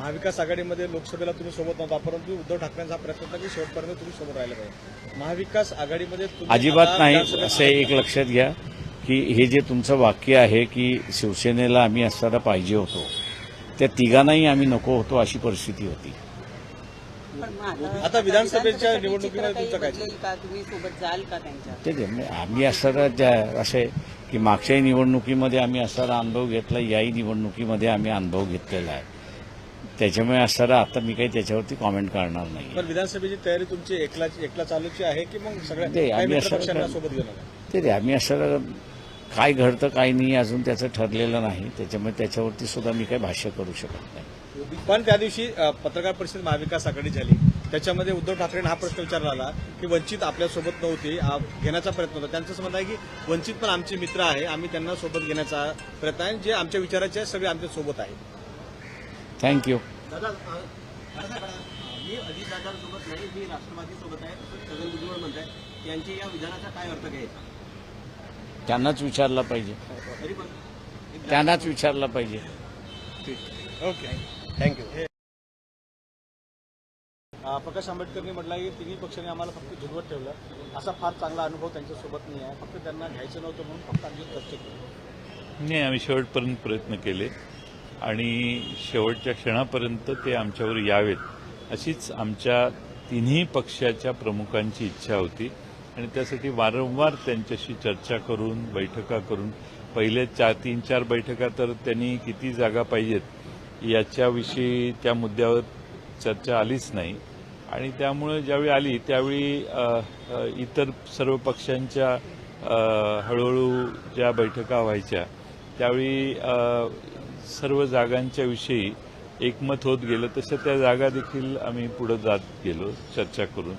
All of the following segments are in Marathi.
महाविकास आघाडीमध्ये लोकसभेला तुम्ही सोबत नव्हता परंतु उद्धव ठाकरेंचा प्रयत्न होता की शेवटपर्यंत तुम्ही सोबत राहिला पाहिजे. महाविकास आघाडीमध्ये तुम्ही अजिबात नाही असं एक लक्षात घ्या की हे जे तुमचं वाक्य आहे की शिवसेनेला आम्ही असताना पाहिजे होतो त्या तिघांनाही आम्ही नको होतो अशी परिस्थिती होती. आता विधानसभेच्या निवडणुकीमध्ये चित्र तुमचं काय? काही बदलेल का? तुम्ही सोबत जाल का त्यांच्या? ते ते आम्ही असताना ज्या असे की मागच्याही निवडणुकीमध्ये आम्ही असताना अनुभव घेतला याही निवडणुकीमध्ये आम्ही अनुभव घेतलेला आहे. त्याच्यामुळे असताना आता मी काही त्याच्यावरती कॉमेंट करणार नाही पण विधानसभेची तयारी तुमची एकला एकला चालूची आहे की मग सगळ्या ते काही आम्ही असं मित्रपक्षांना काय- सोबत घेऊन आला? ते आम्ही असताना काय घडतं काय नाही अजून त्याचं ठरलेलं नाही. त्याच्यामुळे त्याच्यावरती सुद्धा मी काही भाष्य करू शकत नाही. पण त्या दिवशी अ, पत्रकार परिषद महाविकास आघाडी झाली. त्याच्यामध्ये उद्धव ठाकरेंना हा प्रश्न विचारला आला की वंचित आपल्यासोबत नव्हती आ, घेण्याचा प्रयत्न होता. त्यांचं असं म्हणणं आहे की वंचित पण आमचे मित्र आहे आम्ही त्यांना सोबत घेण्याचा प्रयत्न आहे. जे आमच्या विचाराचे सगळे आमच्यासोबत आहेत. थँक्यू दादा अ, मी अजितदादांसोबत नाही मी राष्ट्रवादीसोबत आहे. छगन भुजबळ या विधानाचा काय अर्थ घ्यायचा? त्यांनाच विचारला पाहिजे. तरी पण त्यांनाच विचारला पाहिजे. ओके. थँक्यू प्रकाश आंबेडकरनी म्हटलं की तिन्ही पक्षांनी आम्हाला फक्त झुलवत ठेवलं. असा फार चांगला अनुभव त्यांच्यासोबत नाही आहे. फक्त त्यांना घ्यायचं नव्हतं म्हणून फक्त आम्ही खर्च केलं नाही आम्ही शेवटपर्यंत प्रयत्न केले. आणि शेवटच्या क्षणापर्यंत ते आमच्यावर यावेत अशीच आमच्या तिन्ही पक्षाच्या प्रमुखांची इच्छा होती. आणि त्यासाठी वारंवार त्यांच्याशी चर्चा करून बैठका करून पहिले चार तीन चार बैठका तर त्यांनी किती जागा पाहिजेत याच्याविषयी त्या मुद्द्यावर चर्चा आलीच नाही. आणि त्यामुळे ज्यावेळी आली त्यावेळी इतर सर्व पक्षांच्या हळूहळू ज्या बैठका व्हायच्या त्यावेळी सर्व जागांच्या विषयी एकमत होत गेलं तसं त्या जागा देखील आम्ही पुढे जात गेलो चर्चा करून.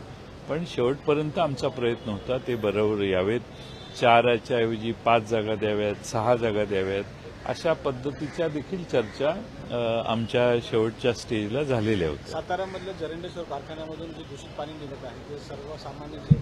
पण शेवटपर्यंत आमचा प्रयत्न होता ते बरोबर यावेत. चाराच्या ऐवजी पाच जागा द्याव्यात सहा जागा द्याव्यात अशा पद्धतीच्या देखील चर्चा आमच्या शेवटच्या स्टेजला झालेल्या होत्या. साताऱ्यामधल्या जरेंडेश्वर कारखान्यामधून जे दूषित पाणी निघत आहे ते सर्वसामान्य जे